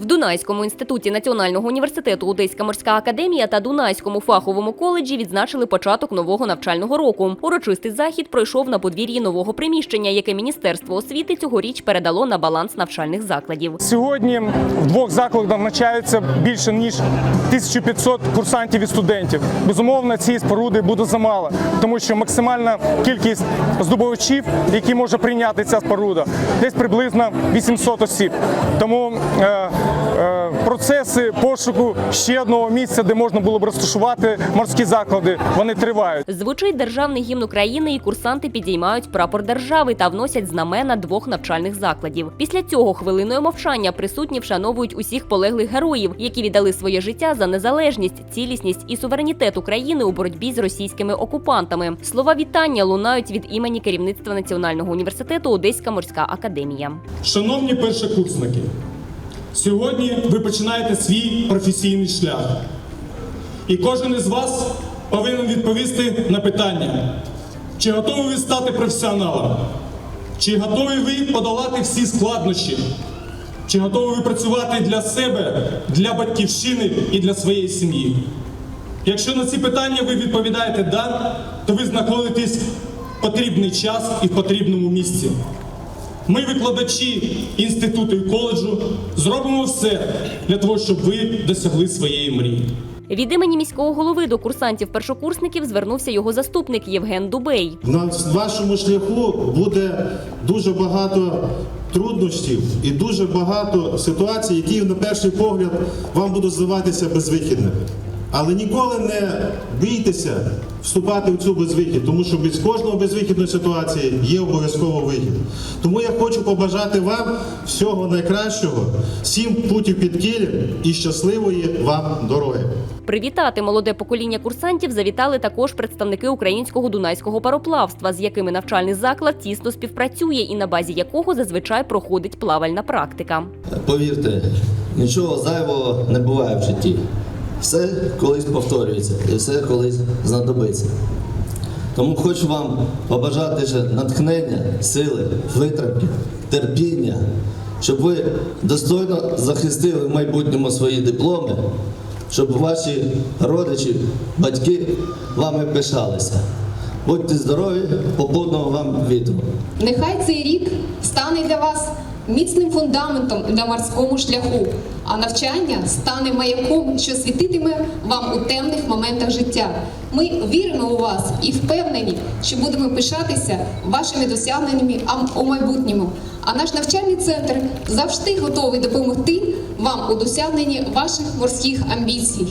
В Дунайському інституті Національного університету Одеська морська академія та Дунайському фаховому коледжі відзначили початок нового навчального року. Урочистий захід пройшов на подвір'ї нового приміщення, яке Міністерство освіти цьогоріч передало на баланс навчальних закладів. Сьогодні в двох закладах навчаються більше ніж 1500 курсантів і студентів. Безумовно, цієї споруди буде замало, тому що максимальна кількість здобувачів, які може прийняти ця споруда, десь приблизно 800 осіб. Тому е, процеси пошуку ще одного місця, де можна було б розташувати морські заклади, вони тривають. Звучить державний гімн України, і курсанти підіймають прапор держави та вносять знамена двох навчальних закладів. Після цього хвилиною мовчання присутні вшановують усіх полеглих героїв, які віддали своє життя за незалежність, цілісність і суверенітет України у боротьбі з російськими окупантами. Слова вітання лунають від імені керівництва Національного університету Одеська морська академія. Шановні першокурсники, сьогодні ви починаєте свій професійний шлях. І кожен із вас повинен відповісти на питання, чи готові ви стати професіоналом, чи готові ви подолати всі складнощі, чи готові ви працювати для себе, для батьківщини і для своєї сім'ї. Якщо на ці питання ви відповідаєте «да», то ви знаходитесь в потрібний час і в потрібному місці. Ми, викладачі інституту і коледжу, зробимо все для того, щоб ви досягли своєї мрії. Від імені міського голови до курсантів-першокурсників звернувся його заступник Євген Дубей. На вашому шляху буде дуже багато труднощів і дуже багато ситуацій, які на перший погляд вам будуть здаватися безвихідними. Але ніколи не бійтеся вступати в цю безвихід, тому що з кожного безвихідної ситуації є обов'язково вихід. Тому я хочу побажати вам всього найкращого, сім путів під кілем і щасливої вам дороги. Привітати молоде покоління курсантів завітали також представники українського дунайського пароплавства, з якими навчальний заклад тісно співпрацює і на базі якого зазвичай проходить плавальна практика. Повірте, нічого зайвого не буває в житті. Все колись повторюється і все колись знадобиться. Тому хочу вам побажати ще натхнення, сили, витримки, терпіння, щоб ви достойно захистили в майбутньому свої дипломи, щоб ваші родичі, батьки вами пишалися. Будьте здорові, попутного вам вітру. Нехай цей рік стане для вас міцним фундаментом на морському шляху, а навчання стане маяком, що світитиме вам у темних моментах життя. Ми віримо у вас і впевнені, що будемо пишатися вашими досягненнями у майбутньому. А наш навчальний центр завжди готовий допомогти вам у досягненні ваших морських амбіцій.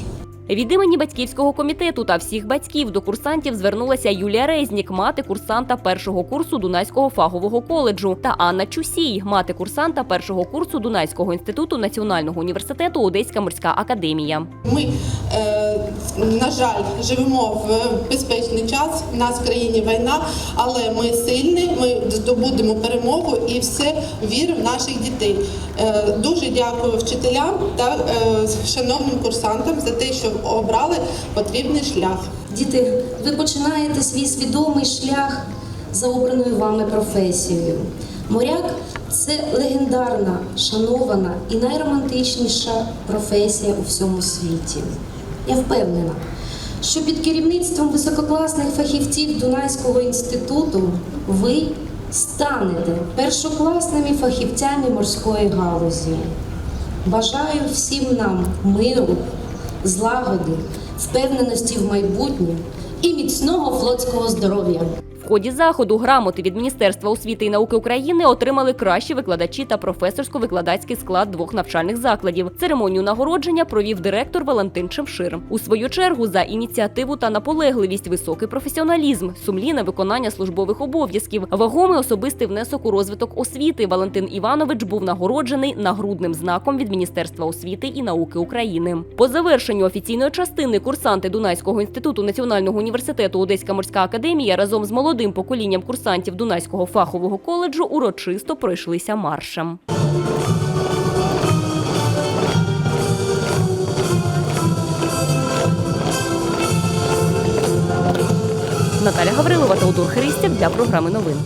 Від імені батьківського комітету та всіх батьків до курсантів звернулася Юлія Резнік, мати курсанта першого курсу Дунайського фахового коледжу, та Анна Чусій, мати курсанта першого курсу Дунайського інституту Національного університету Одеська морська академія. Ми, е, на жаль, живемо в безпечний час. У нас в країні війна, але ми сильні, ми здобудемо перемогу і все вірю в наших дітей. Е, дуже дякую вчителям та е, шановним курсантам за те, що обрали потрібний шлях. Діти, ви починаєте свій свідомий шлях за обраною вами професією. Моряк це легендарна, шанована і найромантичніша професія у всьому світі. Я впевнена, що під керівництвом висококласних фахівців Дунайського інституту ви станете першокласними фахівцями морської галузі. Бажаю всім нам миру, злагоди, впевненості в майбутнє і міцного флотського здоров'я. Ході заходу грамоти від Міністерства освіти і науки України отримали кращі викладачі та професорсько-викладацький склад двох навчальних закладів. Церемонію нагородження провів директор Валентин Чемшир. У свою чергу за ініціативу та наполегливість, високий професіоналізм, сумлінне виконання службових обов'язків, вагомий особистий внесок у розвиток освіти. Валентин Іванович був нагороджений нагрудним знаком від Міністерства освіти і науки України. По завершенню офіційної частини курсанти Дунайського інституту Національного університету Одеська морська академія разом з молодим поколінням курсантів Дунайського фахового коледжу урочисто пройшлися маршем. Наталя Гаврилова та Удор Христяк для програми новин.